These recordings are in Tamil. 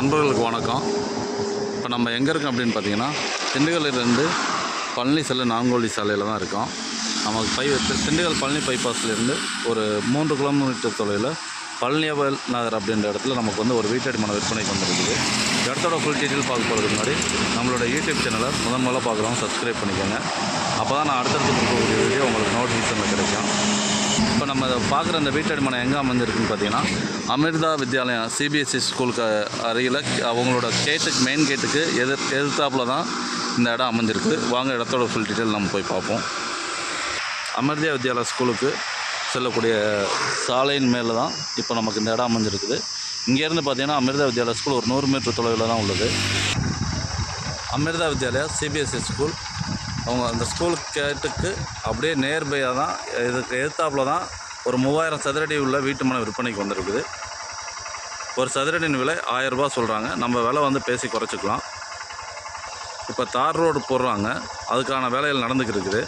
நண்பர்களுக்கு வணக்கம். இப்போ நம்ம எங்கே இருக்கோம் அப்படின்னு பார்த்தீங்கன்னா திண்டுக்கல்லிருந்து பழனி செல்ல நான்கோழி சாலையில் தான் இருக்கோம். நமக்கு பை திண்டுக்கல் பழனி பைபாஸ்லேருந்து ஒரு மூன்று கிலோமீட்டர் தொலைவில் பழனியவல் நகர் அப்படின்ற இடத்துல நமக்கு வந்து ஒரு வீட்டடி மன விற்பனைக்கு வந்துருக்குது இடத்தோட ஃபுல் டீட்டெயில் பார்க்க போகிறதுக்கு முன்னாடி நம்மளோட யூடியூப் சேனலை முதன் முதல்ல பார்க்குறவங்க சப்ஸ்கிரைப் பண்ணிக்கோங்க. அப்போ தான் நான் அடுத்தடுத்து கொடுக்கக்கூடிய வீடியோ உங்களுக்கு நோட்டிஃபிகேஷனில் கிடைக்கும். இப்போ நம்ம பார்க்குற அந்த வீட்டடி மனை எங்கே அமைஞ்சிருக்குன்னு பார்த்தீங்கன்னா அமிர்தா வித்யாலயம் சிபிஎஸ்சி ஸ்கூலுக்கு அருகில் அவங்களோட கேட்டுக்கு மெயின் கேட்டுக்கு எதிர் எதிர்த்தாப்புல தான் இந்த இடம் அமைஞ்சிருக்கு. வாங்க இடத்தோட ஃபுல் டீட்டெயில் நம்ம போய் பார்ப்போம். அமிர்தா வித்யாலயா ஸ்கூலுக்கு செல்லக்கூடிய சாலையின் மேலே தான் இப்போ நமக்கு இந்த இடம் அமைஞ்சிருக்குது. இங்கேருந்து பார்த்தீங்கன்னா அமிர்தா வித்யாலயா ஸ்கூல் ஒரு நூறு மீட்டர் தொலைவில் தான் உள்ளது. அமிர்தா வித்யாலயா சிபிஎஸ்சி ஸ்கூல் அவங்க அந்த ஸ்கூல் கேட்டுக்கு அப்படியே நேர்பையாக தான் இதுக்கு எதிர்த்தாப்புல தான் ஒரு மூவாயிரம் சதுரடி உள்ள வீட்டு மனை விற்பனைக்கு வந்திருக்குது. ஒரு சதுரடியின் விலை ஆயிரம் சொல்கிறாங்க நம்ம விலை வந்து பேசி குறைச்சிக்கலாம். இப்போ தார் ரோடு போடுறாங்க. அதுக்கான வேலைகள் நடந்துக்கிட்டு இருக்குது.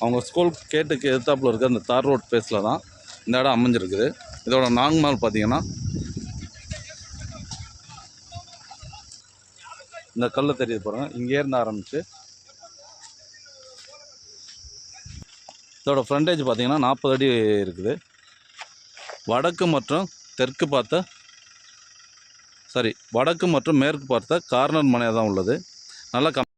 அவங்க ஸ்கூல் கேட்டுக்கு எதிர்த்தாப்பில் இருக்க அந்த தார் ரோட் பேஸில் தான் இந்த இடம் அமைஞ்சிருக்குது. இதோட நாங்மால் பார்த்தீங்கன்னா இந்த கல் தெரியுது பாருங்கள் இங்கேருந்து ஆரம்பித்து இதோட ஃப்ரண்டேஜ் பார்த்தீங்கன்னா நாற்பது அடி இருக்குது. வடக்கு மற்றும் தெற்கு பார்த்த சாரி வடக்கு மற்றும் மேற்கு பார்த்த கார்னர் மனையாக தான் உள்ளது. நல்லா கம்